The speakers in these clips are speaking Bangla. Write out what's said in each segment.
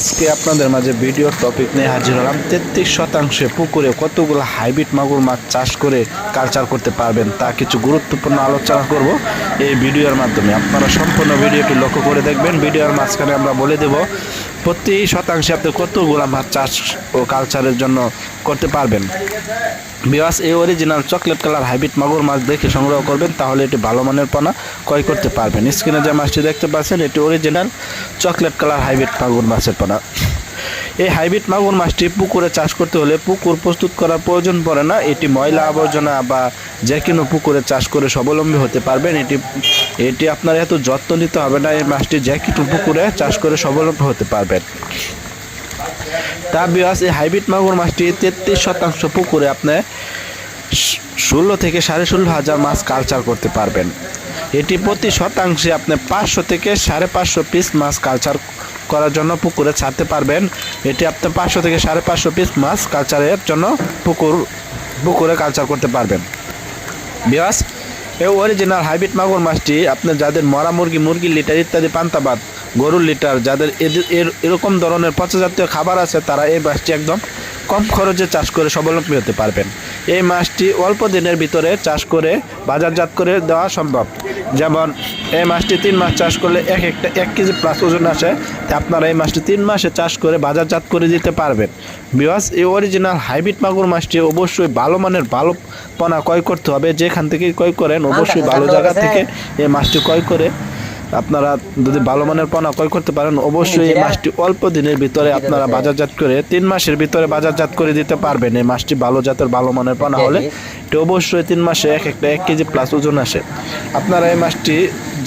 আজকে আপনাদের মাঝে ভিডিওর টপিক নিয়ে হাজির হলাম। তেত্রিশ শতাংশে পুকুরে কতগুলো হাইব্রিড মাগুর মাছ চাষ করে কালচার করতে পারবেন তা কিছু গুরুত্বপূর্ণ আলোচনা করব। এই ভিডিওর মাধ্যমে আপনারা সম্পূর্ণ ভিডিওটি লক্ষ্য করে দেখবেন। ভিডিওর মাঝখানে আমরা বলে দেব, প্রতি শতাংশে আপনি কতগুলো মাছ চাষ ও কালচারের জন্য করতে পারবেন। বিওয়াস এই অরিজিনাল চকলেট কালার হাইব্রিড মাগুর মাছ দেখে সংগ্রহ করবেন, তাহলে এটি ভালো মানের পোনা ক্রয় করতে পারবেন। স্ক্রিনে যে মাছটি দেখতে পাচ্ছেন, এটি অরিজিনাল চকলেট কালার হাইব্রিড মাগুর মাছের পোনা। এই হাইব্রিড মাগুর মাছটি পুকুরে চাষ করতে হলে পুকুর প্রস্তুত করার প্রয়োজন পড়ে না। এটি ময়লা আবর্জনা বা যে কোনো পুকুরে চাষ করে স্বাবলম্বী হতে পারবেন। এটি এটি আপনার এত যত্ন নিতে হবে না, এই মাছটি যে কোনো পুকুরে চাষ করে স্বাবলম্বী হতে পারবেন। তা বিয়াস, এই হাইব্রিড মাগুর মাছটি তেত্রিশ শতাংশ পুকুরে আপনি ষোলো থেকে সাড়ে ষোলো হাজার মাছ কালচার করতে পারবেন। এটি প্রতি শতাংশে আপনি পাঁচশো থেকে সাড়ে পাঁচশো পিস মাছ কালচার করার জন্য পুকুরে ছাড়তে পারবেন। এটি আপনি পাঁচশো থেকে সাড়ে পাঁচশো পিস মাছ কালচারের জন্য পুকুর, পুকুরে কালচার করতে পারবেন। বিয়াস এই অরিজিনাল হাইব্রিড মাগুর মাছটি আপনি যাদের মরা মুরগি মুরগির লিটার ইত্যাদি পান্তাবাদ গরুর লিটার, যাদের এর এরকম ধরনের পচা জাতীয় খাবার আছে, তারা এই মাছটি একদম কম খরচে চাষ করে স্বাবলম্বী হতে পারবেন। এই মাছটি অল্প দিনের ভিতরে চাষ করে, বাজারজাত করে দেওয়া সম্ভব। যেমন এই মাছটি তিন মাস চাষ করলে এক একটা এক কেজি প্লাস ওজন আসে আপনারা এই মাছটি তিন মাসে চাষ করে বাজারজাত করে দিতে পারবেন। বিকজ এই অরিজিনাল হাইব্রিড মাগুর মাছটি অবশ্যই ভালো মানের ভালো পোনা ক্রয় করতে হবে। যেখান থেকে ক্রয় করেন অবশ্যই ভালো জায়গা থেকে এই মাছটি ক্রয় করে আপনারা যদি ভালো মানের পোনা ক্রয় করতে পারেন অবশ্যই এই মাছটি অল্প দিনের ভিতরে আপনারা বাজারজাত করে তিন মাসের ভিতরে বাজারজাত করে দিতে পারবেন। এই মাছটি ভালো জাতের ভালো মানের পোনা হলে এটি অবশ্যই তিন মাসে এক একটা এক কেজি প্লাস ওজন আসে। আপনারা এই মাছটি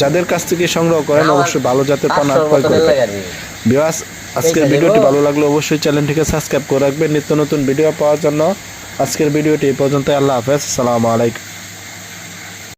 যাদের কাছ থেকে সংগ্রহ করেন অবশ্যই ভালো জাতের পণ্য ক্রয় করবেন বিবাস আজকের ভিডিওটি ভালো লাগলে অবশ্যই চ্যানেলটিকে সাবস্ক্রাইব করে রাখবেন। নিত্য নতুন ভিডিও পাওয়ার জন্য আজকের ভিডিওটি এই পর্যন্ত আল্লাহ হাফেজ। আসসালামু আলাইকুম।